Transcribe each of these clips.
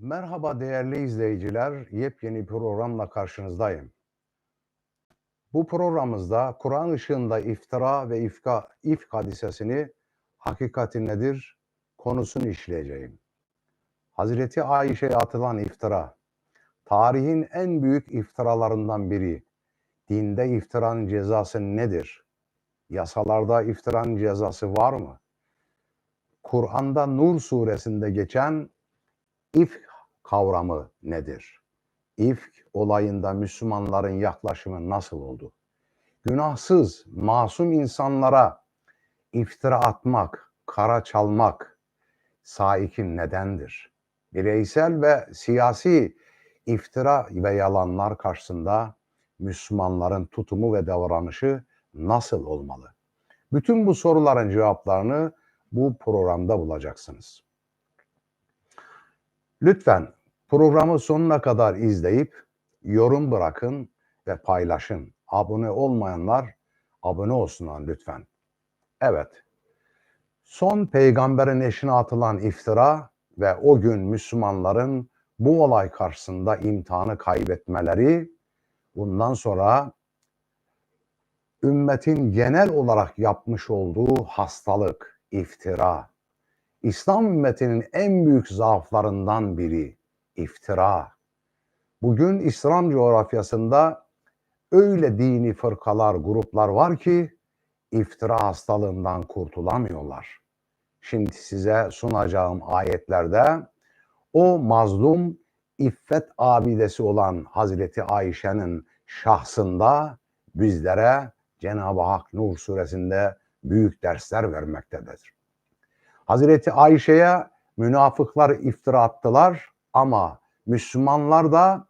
Merhaba değerli izleyiciler, yepyeni programla karşınızdayım. Bu programımızda Kur'an ışığında iftira ve ifka, ifk hadisesini hakikati nedir konusunu işleyeceğim. Hazreti Ayşe'ye atılan iftira, tarihin en büyük iftiralarından biri. Dinde iftiranın cezası nedir? Yasalarda iftiranın cezası var mı? Kur'an'da Nur suresinde geçen ifk kavramı nedir? İfk olayında Müslümanların yaklaşımı nasıl oldu? Günahsız, masum insanlara iftira atmak, kara çalmak saikin nedendir? Bireysel ve siyasi iftira ve yalanlar karşısında Müslümanların tutumu ve davranışı nasıl olmalı? Bütün bu soruların cevaplarını bu programda bulacaksınız. Lütfen programı sonuna kadar izleyip yorum bırakın ve paylaşın. Abone olmayanlar abone olsunlar lütfen. Evet. Son peygamberin eşine atılan iftira ve o gün Müslümanların bu olay karşısında imtihanı kaybetmeleri bundan sonra ümmetin genel olarak yapmış olduğu hastalık, iftira, İslam ümmetinin en büyük zaaflarından biri iftira. Bugün İslam coğrafyasında öyle dini fırkalar, gruplar var ki iftira hastalığından kurtulamıyorlar. Şimdi size sunacağım ayetlerde o mazlum iffet abidesi olan Hazreti Ayşe'nin şahsında bizlere Cenab-ı Hak Nur suresinde büyük dersler vermektedir. Hazreti Ayşe'ye münafıklar iftira attılar ama Müslümanlar da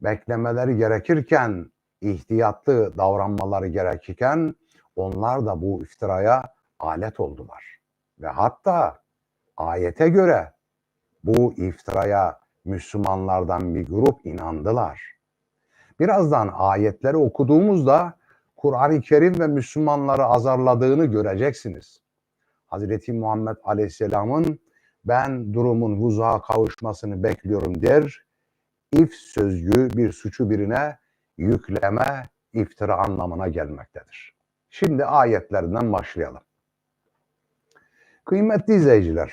beklemeleri gerekirken, ihtiyatlı davranmaları gerekirken onlar da bu iftiraya alet oldular. Ve hatta ayete göre bu iftiraya Müslümanlardan bir grup inandılar. Birazdan ayetleri okuduğumuzda Kur'an-ı Kerim ve Müslümanları azarladığını göreceksiniz. Hazreti Muhammed Aleyhisselam'ın ben durumun vuzuğa kavuşmasını bekliyorum der. İf sözcüğü bir suçu birine yükleme, iftira anlamına gelmektedir. Şimdi ayetlerden başlayalım. Kıymetli izleyiciler,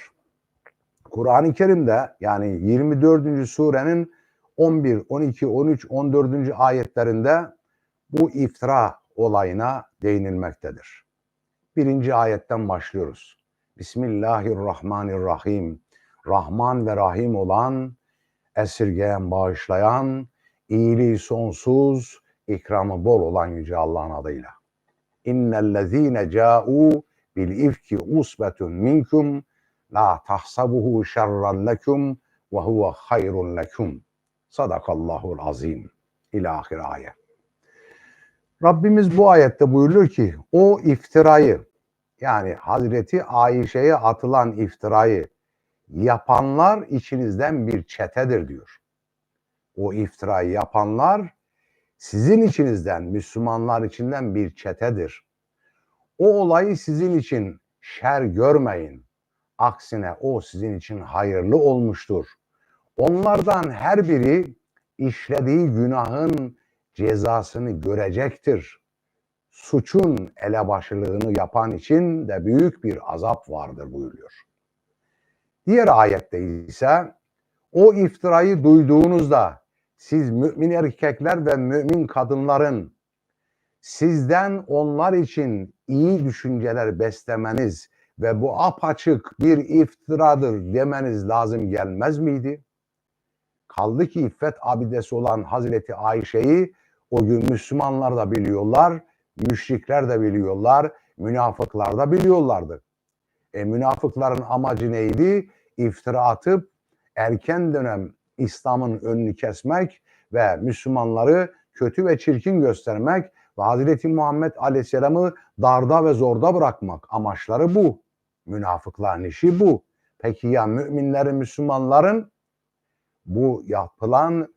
Kur'an-ı Kerim'de yani 24. surenin 11, 12, 13, 14. ayetlerinde bu iftira olayına değinilmektedir. Birinci ayetten başlıyoruz. Bismillahirrahmanirrahim. Rahman ve Rahim olan, esirgeyen, bağışlayan, iyiliği sonsuz, ikramı bol olan Yüce Allah'ın adıyla. İnnellezîne câ'û bil ifki usbetun minkum la tahsabuhu şerran lekum ve huve hayrun lekum. Sadakallahul azim. İlahir ayet. Rabbimiz bu ayette buyuruyor ki o iftirayı yani Hazreti Ayşe'ye atılan iftirayı yapanlar içinizden bir çetedir diyor. O iftirayı yapanlar sizin içinizden, Müslümanlar içinden bir çetedir. O olayı sizin için şer görmeyin. Aksine o sizin için hayırlı olmuştur. Onlardan her biri işlediği günahın cezasını görecektir. Suçun elebaşılığını yapan için de büyük bir azap vardır buyuruyor. Diğer ayette ise o iftirayı duyduğunuzda siz mümin erkekler ve mümin kadınların sizden onlar için iyi düşünceler beslemeniz ve bu apaçık bir iftiradır demeniz lazım gelmez miydi? Kaldı ki iffet abidesi olan Hazreti Ayşe'yi o gün Müslümanlar da biliyorlar, müşrikler de biliyorlar, münafıklar da biliyorlardı. E, münafıkların amacı neydi? İftira atıp erken dönem İslam'ın önünü kesmek ve Müslümanları kötü ve çirkin göstermek ve Hazreti Muhammed Aleyhisselam'ı darda ve zorda bırakmak. Amaçları bu. Münafıkların işi bu. Peki ya müminlerin, Müslümanların bu yapılan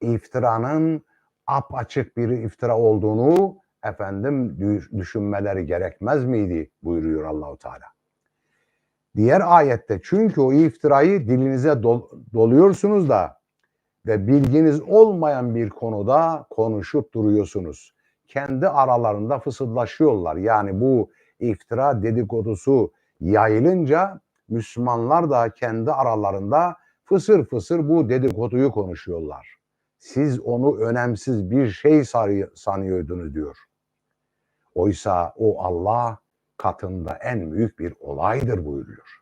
iftiranın apaçık bir iftira olduğunu efendim düşünmeleri gerekmez miydi buyuruyor Allahu Teala. Diğer ayette çünkü o iftirayı dilinize dol- doluyorsunuz da ve bilginiz olmayan bir konuda konuşup duruyorsunuz. Kendi aralarında fısıldaşıyorlar. Yani bu iftira dedikodusu yayılınca Müslümanlar da kendi aralarında fısır fısır bu dedikoduyu konuşuyorlar. Siz onu önemsiz bir şey sanıyordunuz diyor. Oysa o Allah katında en büyük bir olaydır buyuruyor.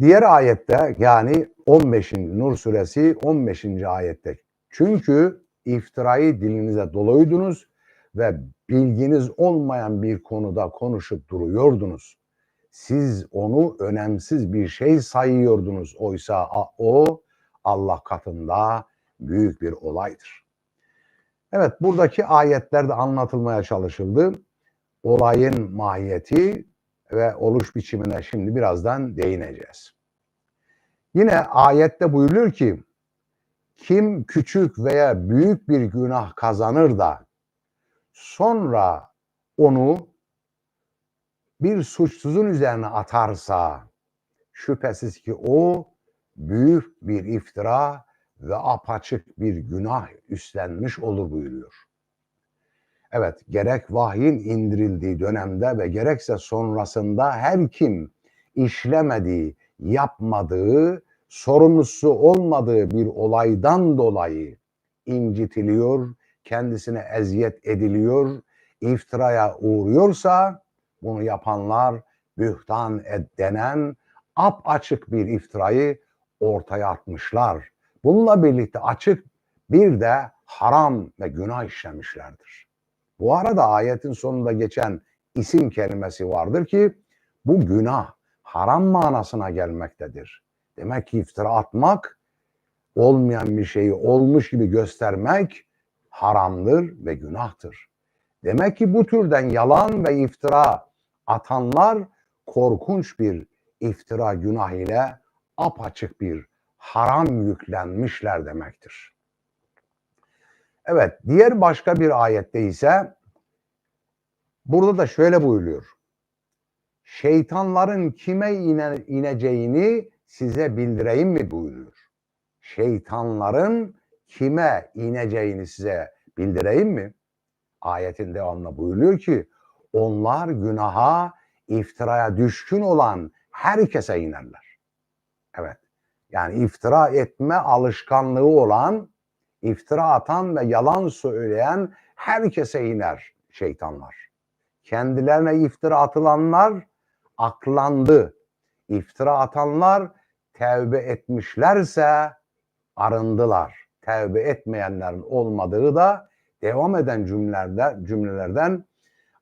Diğer ayette yani 15. Nur suresi 15. ayette çünkü iftirayı dilinize doluydunuz ve bilginiz olmayan bir konuda konuşup duruyordunuz. Siz onu önemsiz bir şey sayıyordunuz. Oysa o Allah katında büyük bir olaydır. Evet buradaki ayetlerde anlatılmaya çalışıldı. Olayın mahiyeti ve oluş biçimine şimdi birazdan değineceğiz. Yine ayette buyuruluyor ki kim küçük veya büyük bir günah kazanır da sonra onu bir suçsuzun üzerine atarsa şüphesiz ki o büyük bir iftira ve apaçık bir günah üstlenmiş olur buyuruyor. Evet, gerek vahyin indirildiği dönemde ve gerekse sonrasında her kim işlemediği, yapmadığı, sorumlusu olmadığı bir olaydan dolayı incitiliyor, kendisine eziyet ediliyor, iftiraya uğruyorsa bunu yapanlar bühtan ed- denen açık bir iftirayı ortaya atmışlar. Bununla birlikte açık bir de haram ve günah işlemişlerdir. Bu arada ayetin sonunda geçen isim kelimesi vardır ki bu günah haram manasına gelmektedir. Demek ki iftira atmak olmayan bir şeyi olmuş gibi göstermek haramdır ve günahtır. Demek ki bu türden yalan ve iftira atanlar korkunç bir iftira günah ile apaçık bir haram yüklenmişler demektir. Evet, diğer başka bir ayette ise burada da şöyle buyuruyor. Şeytanların kime ine, ineceğini size bildireyim mi buyuruyor. Şeytanların kime ineceğini size bildireyim mi? Ayetin devamında buyuruyor ki onlar günaha, iftiraya düşkün olan herkese inerler. Evet. Yani iftira etme alışkanlığı olan, iftira atan ve yalan söyleyen herkese iner şeytanlar. Kendilerine iftira atılanlar aklandı. İftira atanlar tevbe etmişlerse arındılar. Tevbe etmeyenlerin olmadığı da devam eden cümlelerde, cümlelerden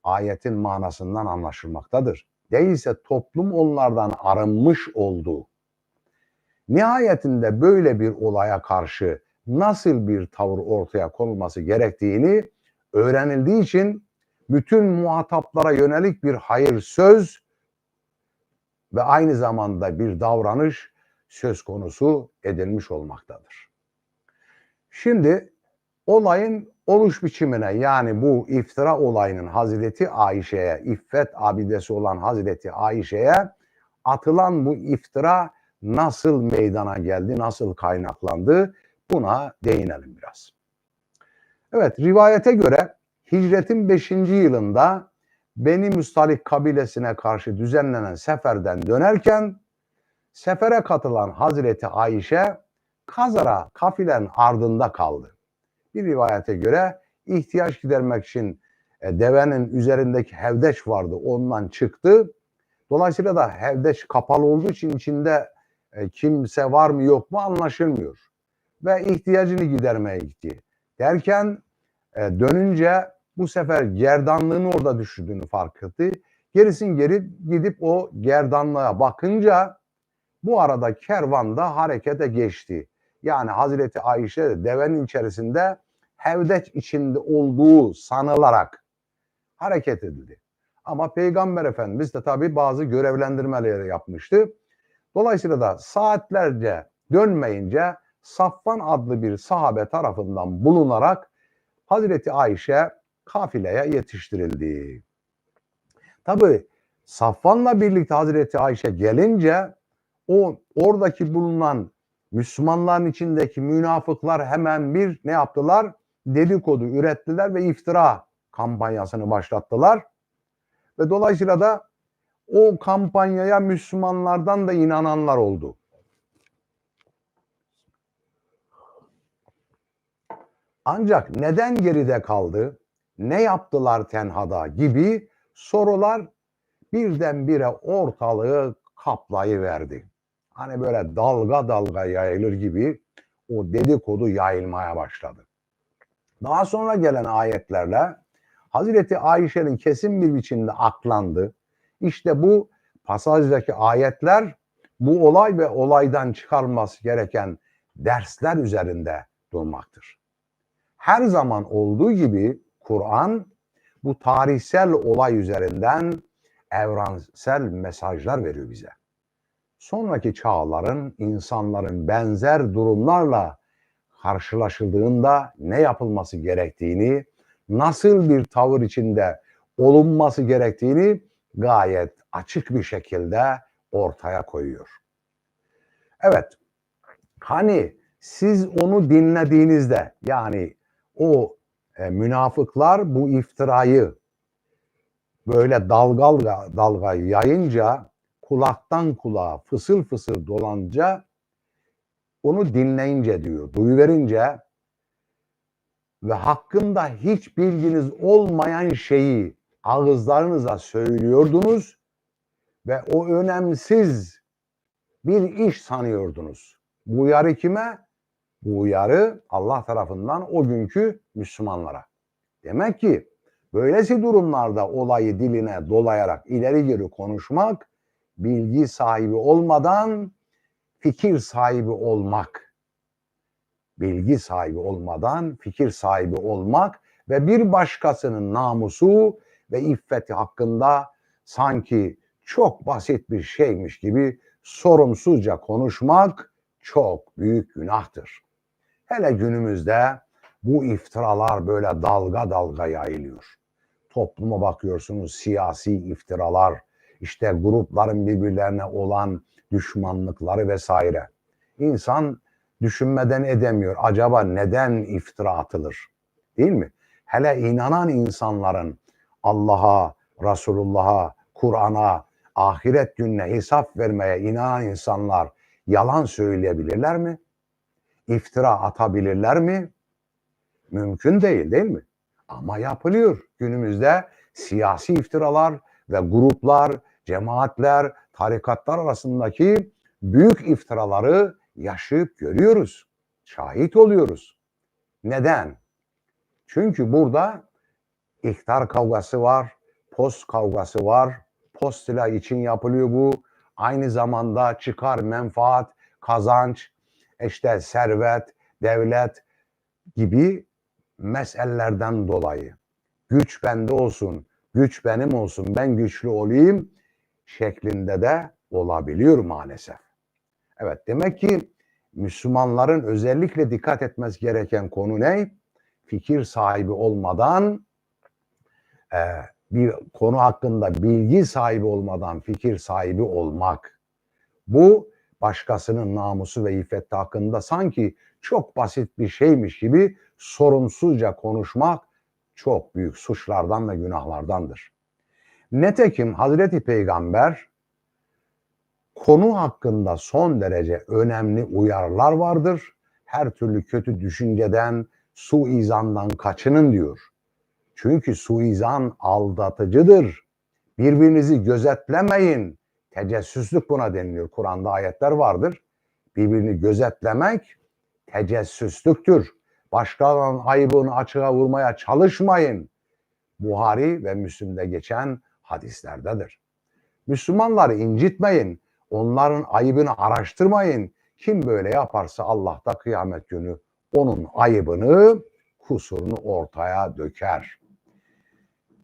ayetin manasından anlaşılmaktadır. Değilse toplum onlardan arınmış oldu. Nihayetinde böyle bir olaya karşı nasıl bir tavır ortaya konulması gerektiğini öğrenildiği için bütün muhataplara yönelik bir hayır söz ve aynı zamanda bir davranış söz konusu edilmiş olmaktadır. Şimdi olayın oluş biçimine yani bu iftira olayının Hazreti Ayşe'ye, iffet abidesi olan Hazreti Ayşe'ye atılan bu iftira nasıl meydana geldi, nasıl kaynaklandı buna değinelim biraz. Evet rivayete göre hicretin 5. yılında Beni Müstalik kabilesine karşı düzenlenen seferden dönerken sefere katılan Hazreti Ayşe kazara kafilenin ardında kaldı. Bir rivayete göre ihtiyaç gidermek için e, devenin üzerindeki hevdeç vardı ondan çıktı. Dolayısıyla da hevdeç kapalı olduğu için içinde e, kimse var mı yok mu anlaşılmıyor. Ve ihtiyacını gidermeye gitti. Derken e, dönünce bu sefer gerdanlığın orada düşürdüğünü fark etti. Gerisin geri gidip o gerdanlığa bakınca bu arada kervan da harekete geçti. Yani Hazreti Ayşe de devenin içerisinde hevdeç içinde olduğu sanılarak hareket edildi. Ama Peygamber Efendimiz de tabii bazı görevlendirmeleri yapmıştı. Dolayısıyla da saatlerce dönmeyince Safvan adlı bir sahabe tarafından bulunarak Hazreti Ayşe kafileye yetiştirildi. Tabii Safvan'la birlikte Hazreti Ayşe gelince o oradaki bulunan Müslümanların içindeki münafıklar hemen bir ne yaptılar? Dedikodu ürettiler ve iftira kampanyasını başlattılar. Ve dolayısıyla da o kampanyaya Müslümanlardan da inananlar oldu. Ancak neden geride kaldı? Ne yaptılar tenhada gibi sorular birdenbire ortalığı kaplayıverdi. Hani böyle dalga dalga yayılır gibi o dedikodu yayılmaya başladı. Daha sonra gelen ayetlerle Hazreti Ayşe'nin kesin bir biçimde aklandı. İşte bu pasajdaki ayetler bu olay ve olaydan çıkarılması gereken dersler üzerinde durmaktır. Her zaman olduğu gibi Kur'an bu tarihsel olay üzerinden evrensel mesajlar veriyor bize. Sonraki çağların, insanların benzer durumlarla karşılaşıldığında ne yapılması gerektiğini, nasıl bir tavır içinde olunması gerektiğini gayet açık bir şekilde ortaya koyuyor. Evet, hani siz onu dinlediğinizde yani o e, münafıklar bu iftirayı böyle dalga dalga yayınca kulaktan kulağa fısıl fısıl dolanca onu dinleyince diyor, duyuverince ve hakkında hiç bilginiz olmayan şeyi ağızlarınıza söylüyordunuz ve o önemsiz bir iş sanıyordunuz. Bu uyarı kime? Bu uyarı Allah tarafından o günkü Müslümanlara. Demek ki böylesi durumlarda olayı diline dolayarak ileri geri konuşmak bilgi sahibi olmadan fikir sahibi olmak. Bilgi sahibi olmadan fikir sahibi olmak ve bir başkasının namusu ve iffeti hakkında sanki çok basit bir şeymiş gibi sorumsuzca konuşmak çok büyük günahtır. Hele günümüzde bu iftiralar böyle dalga dalga yayılıyor. Topluma bakıyorsunuz siyasi iftiralar, işte grupların birbirlerine olan düşmanlıkları vesaire. İnsan düşünmeden edemiyor. Acaba neden iftira atılır? Değil mi? Hele inanan insanların Allah'a, Resulullah'a, Kur'an'a, ahiret gününe hesap vermeye inanan insanlar yalan söyleyebilirler mi? İftira atabilirler mi? Mümkün değil değil mi? Ama yapılıyor. Günümüzde siyasi iftiralar ve gruplar, cemaatler, tarikatlar arasındaki büyük iftiraları yaşayıp görüyoruz. Şahit oluyoruz. Neden? Çünkü burada ihtar kavgası var, post kavgası var. Post ile için yapılıyor bu. Aynı zamanda çıkar, menfaat, kazanç, işte servet, devlet gibi meselelerden dolayı. Güç bende olsun, güç benim olsun, ben güçlü olayım şeklinde de olabiliyor maalesef. Evet demek ki Müslümanların özellikle dikkat etmesi gereken konu ne? Fikir sahibi olmadan e, bir konu hakkında bilgi sahibi olmadan fikir sahibi olmak. Bu başkasının namusu ve iffeti hakkında sanki çok basit bir şeymiş gibi sorumsuzca konuşmak çok büyük suçlardan ve günahlardandır. Netekim Hazreti Peygamber konu hakkında son derece önemli uyarılar vardır. Her türlü kötü düşünceden, suizandan kaçının diyor. Çünkü suizan aldatıcıdır. Birbirinizi gözetlemeyin. Tecessüslük buna deniliyor. Kur'an'da ayetler vardır. Birbirini gözetlemek tecessüslüktür. Başkalarının ayıbını açığa vurmaya çalışmayın. Buhari ve Müslim'de geçen hadislerdedir. Müslümanları incitmeyin. Onların ayıbını araştırmayın. Kim böyle yaparsa Allah da kıyamet günü onun ayıbını, kusurunu ortaya döker.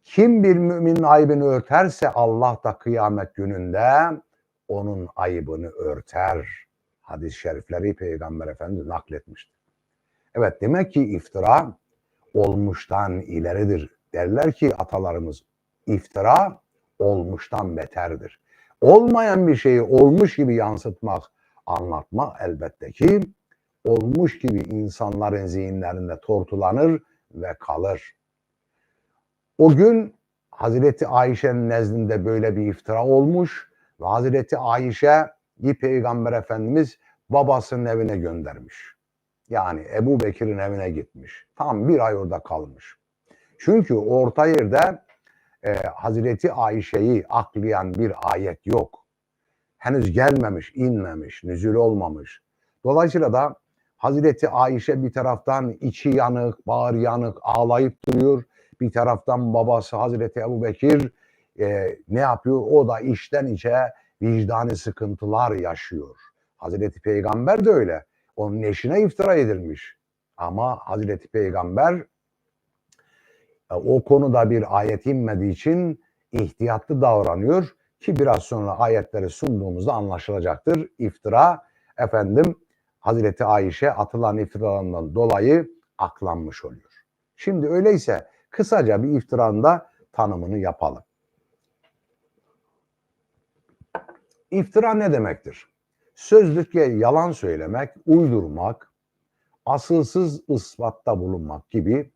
Kim bir müminin ayıbını örterse Allah da kıyamet gününde onun ayıbını örter. Hadis-i şerifleri Peygamber Efendimiz nakletmiştir. Evet demek ki iftira olmuştan ileridir. Derler ki atalarımız iftira olmuştan beterdir. Olmayan bir şeyi olmuş gibi yansıtmak, anlatmak elbette ki olmuş gibi insanların zihinlerinde tortulanır ve kalır. O gün Hazreti Ayşe'nin nezdinde böyle bir iftira olmuş ve Hazreti Ayşe bir peygamber efendimiz babasının evine göndermiş. Yani Ebu Bekir'in evine gitmiş. Tam bir ay orada kalmış. Çünkü orta yerde e, Hazreti Ayşe'yi aklayan bir ayet yok. Henüz gelmemiş, inmemiş, nüzül olmamış. Dolayısıyla da Hazreti Ayşe bir taraftan içi yanık, bağır yanık, ağlayıp duruyor. Bir taraftan babası Hazreti Ebu Bekir e, ne yapıyor? O da içten içe vicdani sıkıntılar yaşıyor. Hazreti Peygamber de öyle. Onun eşine iftira edilmiş. Ama Hazreti Peygamber e, o konuda bir ayet inmediği için ihtiyatlı davranıyor ki biraz sonra ayetleri sunduğumuzda anlaşılacaktır. İftira efendim Hazreti Ayşe atılan iftiralarından dolayı aklanmış oluyor. Şimdi öyleyse kısaca bir iftiranın da tanımını yapalım. İftira ne demektir? Sözlükçe yalan söylemek, uydurmak, asılsız ispatta bulunmak gibi,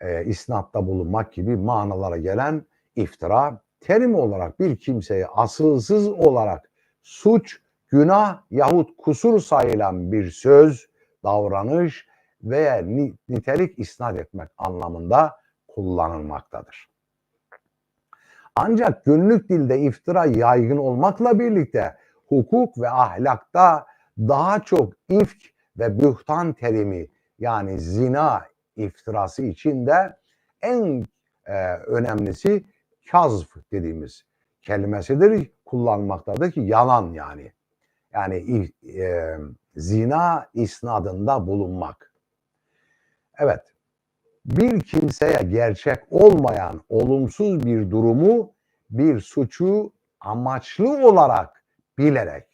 e, isnatta bulunmak gibi manalara gelen iftira, terim olarak bir kimseye asılsız olarak suç, günah yahut kusur sayılan bir söz, davranış veya nitelik isnat etmek anlamında kullanılmaktadır. Ancak günlük dilde iftira yaygın olmakla birlikte hukuk ve ahlakta daha çok ifk ve bühtan terimi yani zina iftirası içinde en e, önemlisi kazf dediğimiz kelimesidir kullanmaktadır ki yalan yani. Yani e, zina isnadında bulunmak. Evet. Bir kimseye gerçek olmayan olumsuz bir durumu, bir suçu amaçlı olarak bilerek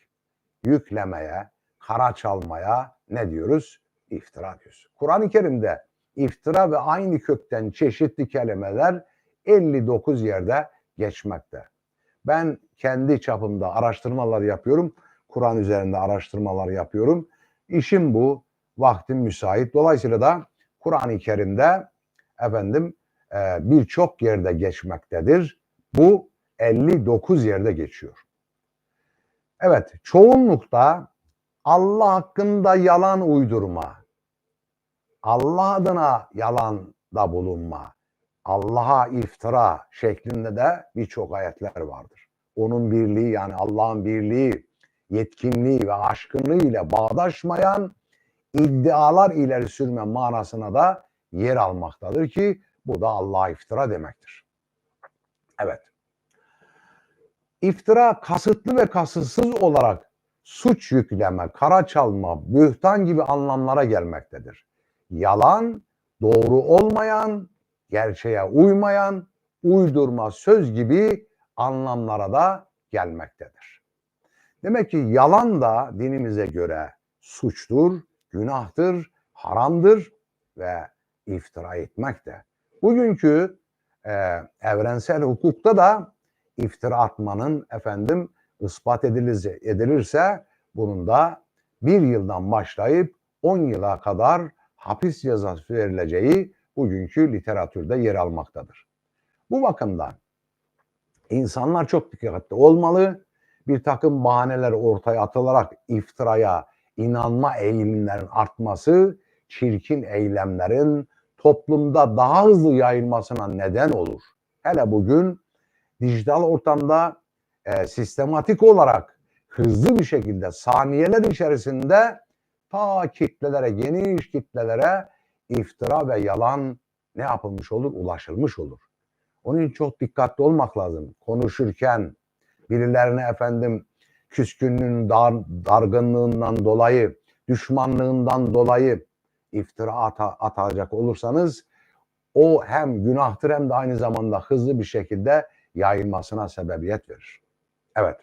yüklemeye, kara çalmaya ne diyoruz? İftira diyoruz. Kur'an-ı Kerim'de iftira ve aynı kökten çeşitli kelimeler 59 yerde geçmekte. Ben kendi çapımda araştırmalar yapıyorum. Kur'an üzerinde araştırmalar yapıyorum. İşim bu. Vaktim müsait. Dolayısıyla da Kur'an-ı Kerim'de efendim e, birçok yerde geçmektedir. Bu 59 yerde geçiyor. Evet, çoğunlukta Allah hakkında yalan uydurma, Allah adına yalan da bulunma, Allah'a iftira şeklinde de birçok ayetler vardır. Onun birliği yani Allah'ın birliği, yetkinliği ve aşkınlığı ile bağdaşmayan iddialar ileri sürme manasına da yer almaktadır ki bu da Allah'a iftira demektir. Evet. İftira kasıtlı ve kasıtsız olarak suç yükleme, kara çalma, bühtan gibi anlamlara gelmektedir. Yalan, doğru olmayan, gerçeğe uymayan, uydurma söz gibi anlamlara da gelmektedir. Demek ki yalan da dinimize göre suçtur, günahtır, haramdır ve iftira etmek de. Bugünkü e, evrensel hukukta da iftira atmanın efendim ispat edilirse, edilirse bunun da bir yıldan başlayıp 10 yıla kadar hapis cezası verileceği bugünkü literatürde yer almaktadır. Bu bakımdan insanlar çok dikkatli olmalı. Bir takım bahaneler ortaya atılarak iftiraya inanma eğilimlerin artması çirkin eylemlerin toplumda daha hızlı yayılmasına neden olur. Hele bugün dijital ortamda e, sistematik olarak hızlı bir şekilde saniyeler içerisinde ta kitlelere, geniş kitlelere iftira ve yalan ne yapılmış olur? Ulaşılmış olur. Onun için çok dikkatli olmak lazım. Konuşurken birilerine efendim küskünlüğün, dar, dargınlığından dolayı, düşmanlığından dolayı iftira ata, atacak olursanız o hem günahtır hem de aynı zamanda hızlı bir şekilde yayılmasına sebebiyet verir. Evet.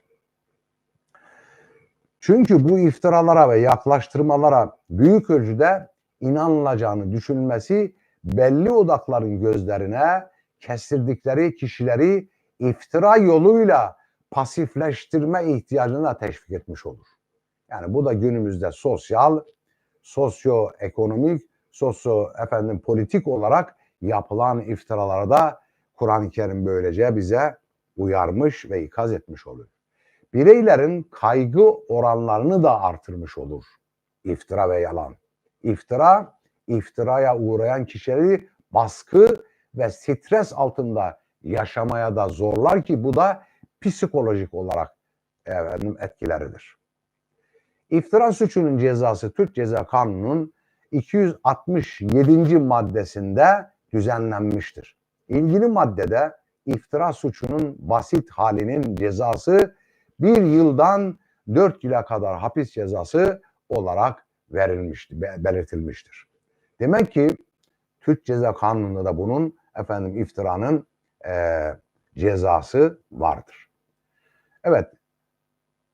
Çünkü bu iftiralara ve yaklaştırmalara büyük ölçüde inanılacağını düşünülmesi belli odakların gözlerine kestirdikleri kişileri iftira yoluyla pasifleştirme ihtiyacını da teşvik etmiş olur. Yani bu da günümüzde sosyal, sosyoekonomik, sosyo efendim politik olarak yapılan iftiralara da Kur'an-ı Kerim böylece bize uyarmış ve ikaz etmiş oluyor. Bireylerin kaygı oranlarını da artırmış olur. İftira ve yalan. İftira, iftiraya uğrayan kişileri baskı ve stres altında yaşamaya da zorlar ki bu da psikolojik olarak efendim, etkileridir. İftira suçunun cezası Türk Ceza Kanunu'nun 267. maddesinde düzenlenmiştir. İlgili maddede iftira suçunun basit halinin cezası bir yıldan dört yıla kadar hapis cezası olarak verilmiştir, belirtilmiştir. Demek ki Türk Ceza Kanunu'nda da bunun efendim iftiranın e, cezası vardır. Evet,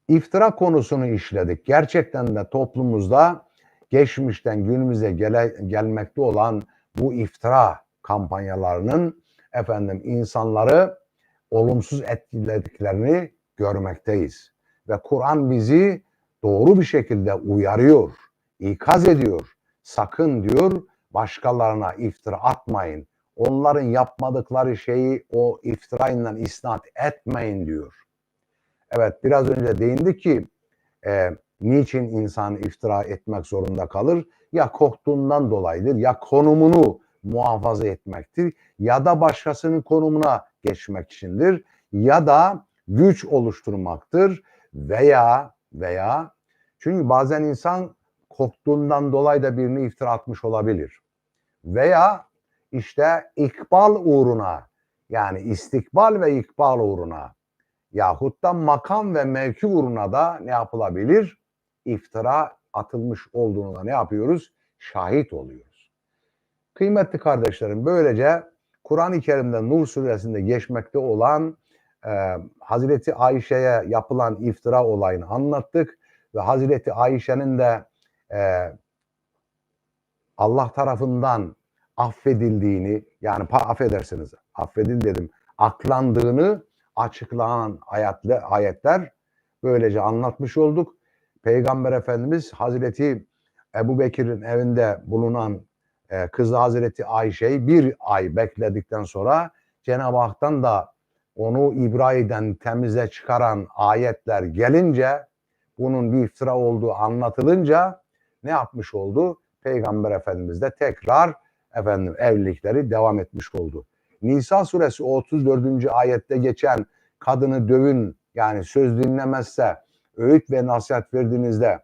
iftira konusunu işledik. Gerçekten de toplumumuzda geçmişten günümüze gele, gelmekte olan bu iftira kampanyalarının efendim insanları olumsuz etkilediklerini görmekteyiz. Ve Kur'an bizi doğru bir şekilde uyarıyor, ikaz ediyor. Sakın diyor başkalarına iftira atmayın. Onların yapmadıkları şeyi o iftirayla isnat etmeyin diyor. Evet biraz önce değindi ki e, niçin insan iftira etmek zorunda kalır? Ya korktuğundan dolayıdır ya konumunu muhafaza etmektir ya da başkasının konumuna geçmek içindir ya da güç oluşturmaktır veya veya çünkü bazen insan korktuğundan dolayı da birini iftira atmış olabilir. Veya işte ikbal uğruna yani istikbal ve ikbal uğruna yahut da makam ve mevki uğruna da ne yapılabilir? İftira atılmış olduğunu da ne yapıyoruz? Şahit oluyoruz. Kıymetli kardeşlerim böylece Kur'an-ı Kerim'de Nur suresinde geçmekte olan e, Hazreti Ayşe'ye yapılan iftira olayını anlattık ve Hazreti Ayşe'nin de e, Allah tarafından affedildiğini yani affedersiniz affedil dedim aklandığını açıklanan ayetler, ayetler böylece anlatmış olduk. Peygamber Efendimiz Hazreti Ebu Bekir'in evinde bulunan e, kızı Hazreti Ayşe'yi bir ay bekledikten sonra Cenab-ı Hak'tan da onu İbrahim'den temize çıkaran ayetler gelince bunun bir iftira olduğu anlatılınca ne yapmış oldu? Peygamber Efendimiz de tekrar efendim evlilikleri devam etmiş oldu. Nisa suresi 34. ayette geçen kadını dövün yani söz dinlemezse öğüt ve nasihat verdiğinizde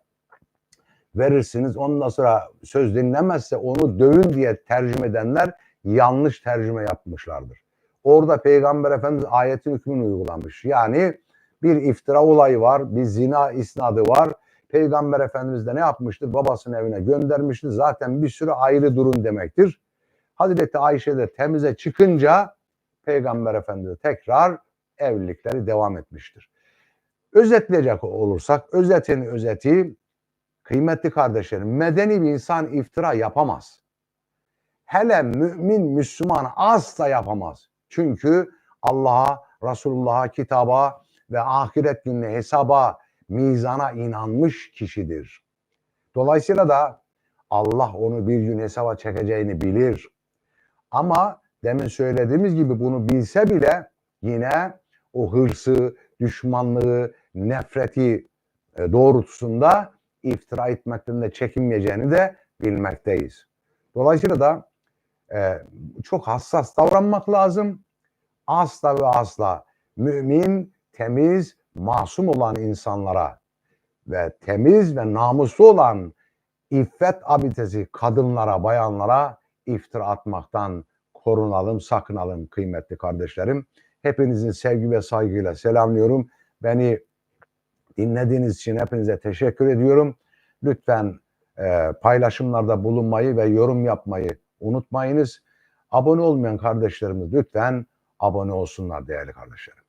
verirsiniz. Ondan sonra söz dinlemezse onu dövün diye tercüme edenler yanlış tercüme yapmışlardır. Orada Peygamber Efendimiz ayetin hükmünü uygulamış. Yani bir iftira olayı var, bir zina isnadı var. Peygamber Efendimiz de ne yapmıştır? Babasının evine göndermiştir. Zaten bir süre ayrı durun demektir. Hazreti Ayşe de temize çıkınca Peygamber Efendimiz tekrar evlilikleri devam etmiştir. Özetleyecek olursak, özetin özeti kıymetli kardeşlerim, medeni bir insan iftira yapamaz. Hele mümin, Müslüman asla yapamaz. Çünkü Allah'a, Resulullah'a, kitaba ve ahiret gününe hesaba, mizana inanmış kişidir. Dolayısıyla da Allah onu bir gün hesaba çekeceğini bilir. Ama demin söylediğimiz gibi bunu bilse bile yine o hırsı, düşmanlığı, nefreti e, doğrultusunda iftira etmekten de çekinmeyeceğini de bilmekteyiz. Dolayısıyla da e, çok hassas davranmak lazım. Asla ve asla mümin, temiz, masum olan insanlara ve temiz ve namuslu olan iffet abidesi kadınlara, bayanlara iftira atmaktan korunalım, sakınalım kıymetli kardeşlerim. Hepinizin sevgi ve saygıyla selamlıyorum. Beni dinlediğiniz için hepinize teşekkür ediyorum. Lütfen e, paylaşımlarda bulunmayı ve yorum yapmayı unutmayınız. Abone olmayan kardeşlerimiz lütfen abone olsunlar değerli kardeşlerim.